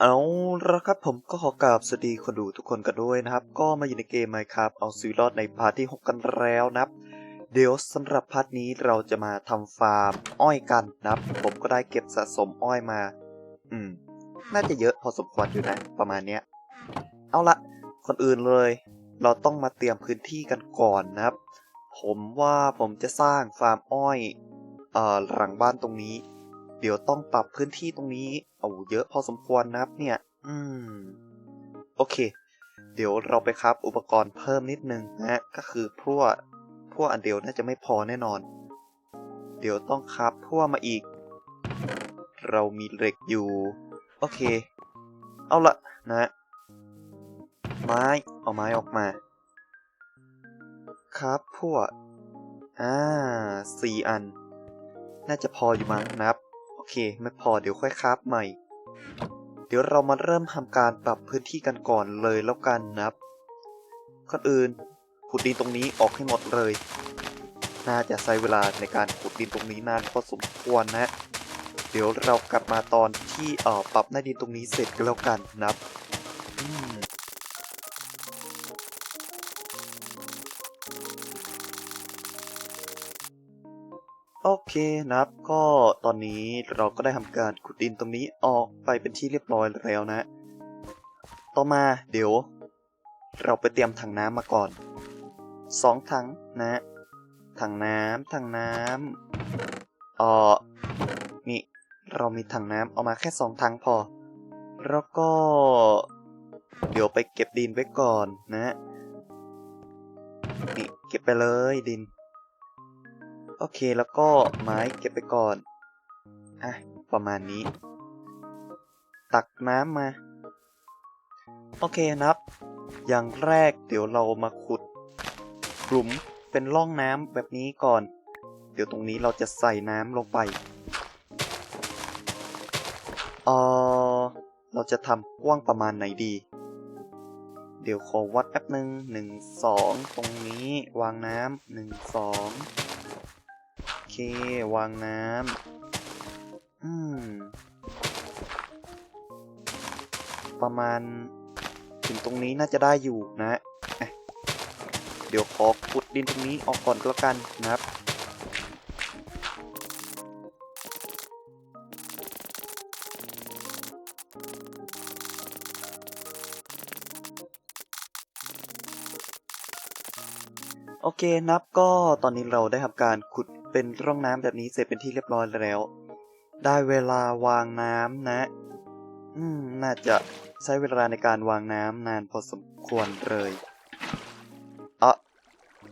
เอาละครับผมก็ขอกราบสวัสดีคนดูทุกคนกันด้วยนะครับ ก็มาอยู่ในเกม Minecraft เอาซีรอดในพาร์ทที่ 6 กันแล้วนะครับ เดี๋ยวสำหรับพาร์ทนี้เราจะมาทำฟาร์มอ้อยกันนะครับ ผมก็ได้เก็บสะสมอ้อยมา อืม น่าจะเยอะพอสมควรอยู่นะ ประมาณเนี้ย เอาละคนอื่นเลย เราต้องมาเตรียมพื้นที่กันก่อนนะครับ ผมว่าผมจะสร้างฟาร์มอ้อยเอ่อหลังบ้านตรงนี้ เดี๋ยวต้องปรับพื้นที่ตรงนี้เอาเยอะพอสมควรนะครับเนี่ย อืม โอเค เดี๋ยวเราไปครับอุปกรณ์เพิ่มนิดนึงนะฮะ ก็คือพวกพวกอันเดียวน่าจะไม่พอแน่นอน เดี๋ยวต้องครับพวกมาอีก เรามีเหล็กอยู่ โอเค เอาละนะไม้เอาไม้ออกมา ครับพวกอ่าสี่อัน น่าจะพออยู่มั้งนะครับ เค ไม่พอเดี๋ยวค่อยคราฟใหม่ เดี๋ยวเรามาเริ่มทำการปรับพื้นที่กันก่อนเลยแล้วกันนะครับก่อนอื่นขุดดินตรงนี้ออกให้หมดเลย น่าจะใช้เวลาในการขุดดินตรงนี้นานพอสมควรนะ เดี๋ยวเรากลับมาตอนที่เอ่อปรับหน้าดินตรงนี้เสร็จก็แล้วกันนะครับ เคนะครับ ก็ตอนนี้เราก็ได้ทำการขุดดินตรงนี้ออกไปเป็นที่เรียบร้อยแล้วนะ ต่อมาเดี๋ยว เราไปเตรียมถังน้ำมาก่อนสองถังนะถังน้ำถังน้ำเออนี่เรามีถังน้ำเอามาแค่สองถังพอ แล้วก็ เดี๋ยวไปเก็บดินไว้ก่อนนะนี่เก็บไปเลยดิน โอเคแล้วก็ไม้เก็บไปก่อน อะ ประมาณนี้ ตักน้ำมา โอเคนะครับ อย่างแรกเดี๋ยวเรามาขุดหลุมเป็นร่องน้ำแบบนี้ก่อน เดี๋ยวตรงนี้เราจะใส่น้ำลงไปเออเราจะทำกว้างประมาณไหนดี เดี๋ยวขอวัดแป๊บหนึ่งหนึ่งสองตรงนี้วางน้ำหนึ่งสอง วางน้ำอืม ประมาณ ถึงตรงนี้น่าจะได้อยู่นะอะเดี๋ยวขอขุดดินตรงนี้ออกก่อนก็แล้วกันนะครับ โอเคนับก็ตอนนี้เราได้ทำการขุด เป็นร่องน้ำแบบนี้เสร็จเป็นที่เรียบร้อยแล้ว ได้เวลาวางน้ำนะ อืม น่าจะใช้เวลาในการวางน้ำนานพอสมควรเลยเอะ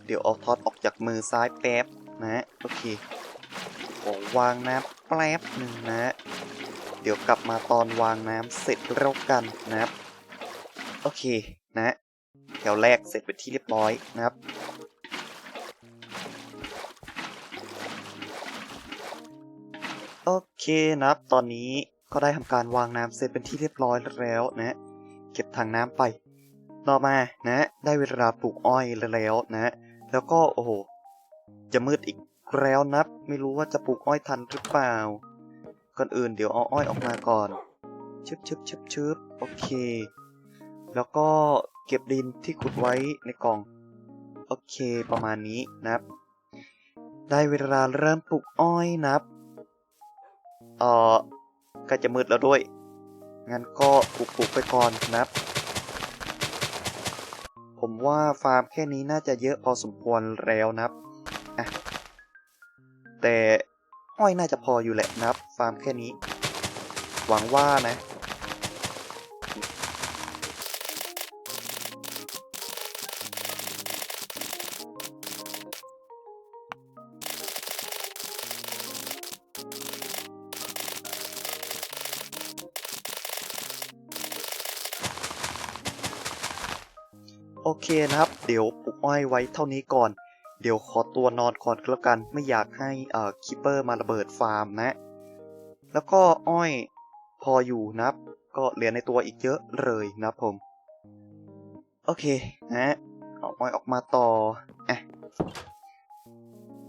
เดี๋ยวเอาท็อตออกจากมือซ้ายแป๊บนะโอเคขอวางน้ำแป๊บหนึ่งนะ เดี๋ยวกลับมาตอนวางน้ำเสร็จแล้วกันนะครับ โอเคนะแถวแรกเสร็จเป็นที่เรียบร้อยนะครับ โอเคนะครับตอนนี้ก็ได้ทำการวางน้ำเสร็จเป็นที่เรียบร้อยแล้วนะ เก็บถังน้ำไป ต่อมานะ ได้เวลาปลูกอ้อยแล้วนะ แล้วก็โอ้โหจะมืดอีกแล้วนับ ไม่รู้ว่าจะปลูกอ้อยทันหรือเปล่า ก่อนอื่นเดี๋ยวเอาอ้อยออกมาก่อนชึบชึบชึบชึบโอเค แล้วก็เก็บดินที่ขุดไว้ในกล่อง โอเคประมาณนี้นะครับ ได้เวลาเริ่มปลูกอ้อยนะครับ เอ่อก็จะมืดแล้วด้วย งั้นก็ปลูกปลูกไปก่อนนะผมว่าฟาร์มแค่นี้น่าจะเยอะพอสมควรแล้วนะครับอะแต่อ้อยน่าจะพออยู่แหละนะครับ ฟาร์มแค่นี้ หวังว่านะ โอเคนะครับ เดี๋ยวปลูกอ้อยไว้เท่านี้ก่อน เดี๋ยวขอตัวนอนก่อนก็แล้วกัน ไม่อยากให้เอ่อคิปเปอร์มาระเบิดฟาร์มนะ แล้วก็อ้อยพออยู่นะครับ ก็เหลือในตัวอีกเยอะเลยนะครับผม โอเคนะเอาอ้อยออกมาต่ออะ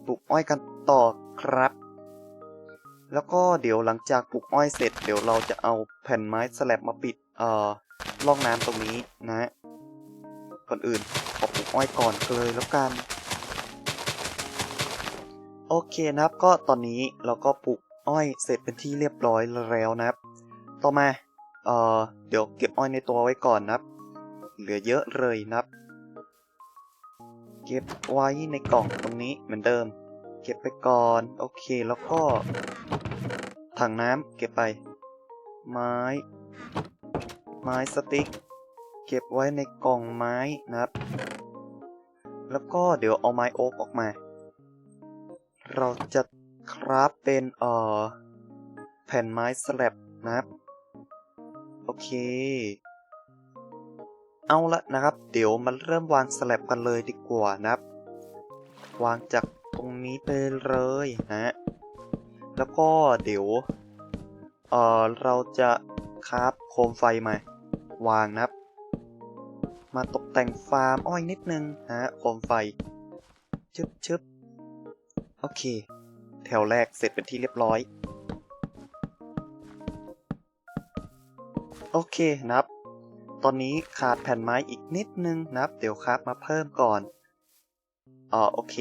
ปลูกอ้อยกันต่อครับ แล้วก็เดี๋ยวหลังจากปลูกอ้อยเสร็จ เดี๋ยวเราจะเอาแผ่นไม้สแลบมาปิดเอ่อร่องน้ำตรงนี้นะ ก่อนอื่นขอปลูกอ้อยก่อนเลยแล้วกัน โอเคนะครับก็ตอนนี้เราก็ปลูกอ้อยเสร็จเป็นที่เรียบร้อยแล้วนะครับ ต่อมาเอ่อเดี๋ยวเก็บอ้อยในตัวไว้ก่อนนะครับ เหลือเยอะเลยนะครับ เก็บไว้ในกล่องตรงนี้เหมือนเดิม เก็บไปก่อน โอเคแล้วก็ถังน้ำเก็บไป ไม้ ไม้สติ๊ก เก็บไว้ในกล่องไม้นะครับ แล้วก็เดี๋ยวเอาไม้โอ๊กออกมา เราจะคราฟเป็นเอ่อแผ่นไม้สแลบนะครับ โอเค เอาละนะครับ เดี๋ยวมาเริ่มวางสแลบกันเลยดีกว่านะครับ วางจากตรงนี้ไปเลยนะ แล้วก็เดี๋ยว เอ่อ เราจะคราฟโคมไฟมา วางนะครับ มาตกแต่งฟาร์มอ้อยนิดนึงนะโคมไฟชึบชึบโอเค แถวแรกเสร็จเป็นที่เรียบร้อย โอเคนะครับ ตอนนี้ขาดแผ่นไม้อีกนิดนึงนะครับ เดี๋ยวครับมาเพิ่มก่อนอ๋อโอเค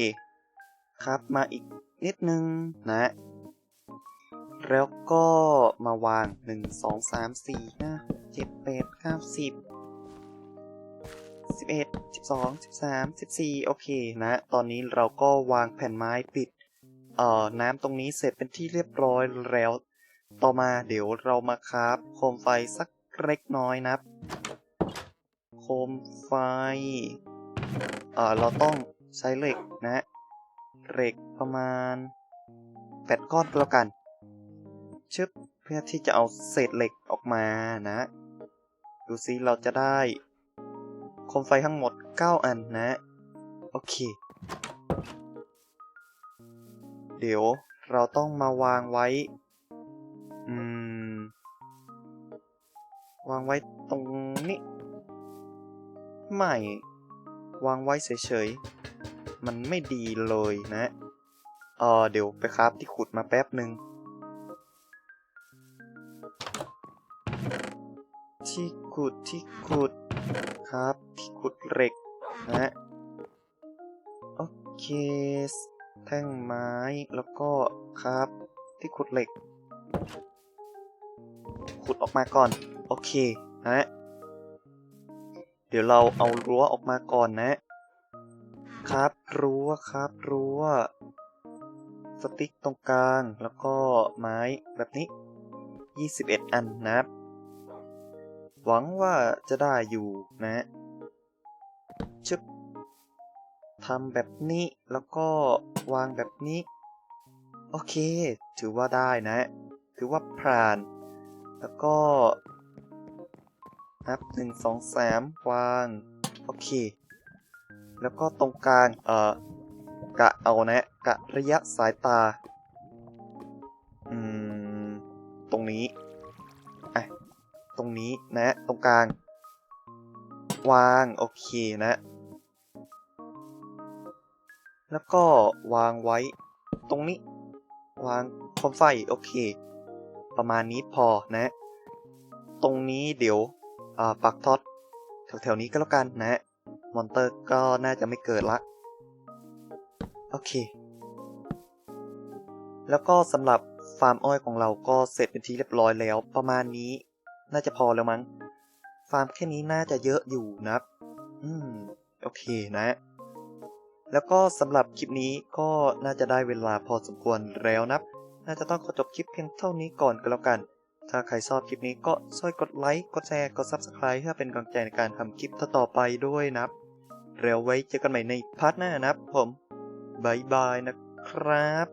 ครับมาอีกนิดนึงนะ แล้วก็มาวาง 1 2 3 4 5 7 8 9 10 11 12 13 14 โอเคนะ ตอนนี้เราก็วางแผ่นไม้ปิด เอ่อ น้ำตรงนี้เสร็จเป็นที่เรียบร้อยแล้ว ต่อมาเดี๋ยวเรามาคราฟโคมไฟสักเล็กน้อยนะโคมไฟ เอ่อ เราต้องใช้เหล็กนะ เหล็กประมาณแปดก้อนก็แล้วกัน ชึบ เพื่อที่จะเอาเศษเหล็กออกมานะ ดูซิเราจะได้ คมไฟทั้งหมด 9 อันนะ โอเค เดี๋ยวเราต้องมาวางไว้ อืม วางไว้ตรงนี้ไม่ วางไว้เฉยๆ มันไม่ดีเลยนะเออเดี๋ยวไปคราฟที่ขุดมาแป๊บหนึ่งที่ขุดที่ขุดครับ ขุดเหล็กนะโอเคแท่งไม้แล้วก็ครับที่ขุดเหล็ก ขุดออกมาก่อน โอเคนะ เดี๋ยวเราเอารั้วออกมาก่อนนะ ครับรั้วครับรั้วสติ๊กตรงกลางแล้วก็ไม้แบบนี้ 21 อันนะครับ หวังว่าจะได้อยู่นะ ชึบทำแบบนี้แล้วก็วางแบบนี้ โอเค ถือว่าได้นะ ถือว่าผ่าน แล้วก็นับหนึ่งสองสามวาง โอเค แล้วก็ตรงกลาง เอ่อ กะเอานะ กะระยะสายตา อืม ตรงนี้ อะ ตรงนี้นะ ตรงกลาง วาง โอเคนะ แล้วก็วางไว้ตรงนี้ วางโคมไฟโอเค ประมาณนี้พอนะ ตรงนี้เดี๋ยวปักท็อตแถวๆนี้ก็แล้วกันนะมอนเตอร์ก็น่าจะไม่เกิดละ โอเค แล้วก็สำหรับฟาร์มอ้อยของเราก็เสร็จเป็นที่เรียบร้อยแล้ว ประมาณนี้ น่าจะพอแล้วมั้ง ฟาร์มแค่นี้น่าจะเยอะอยู่นะ อืม โอเคนะ แล้วก็สำหรับคลิปนี้ก็น่าจะได้เวลาพอสมควรแล้วนะน่าจะต้องขอจบคลิปเพียงเท่านี้ก่อนก็แล้วกัน ถ้าใครชอบคลิปนี้ก็ช่วยกดไลค์ กดแชร์ กด Subscribe เพื่อเป็นกำลังใจในการทำคลิปต่อไปด้วยนะครับแล้วไว้เจอกันใหม่ในพาร์ทหน้านะครับผมบายบายนะครับ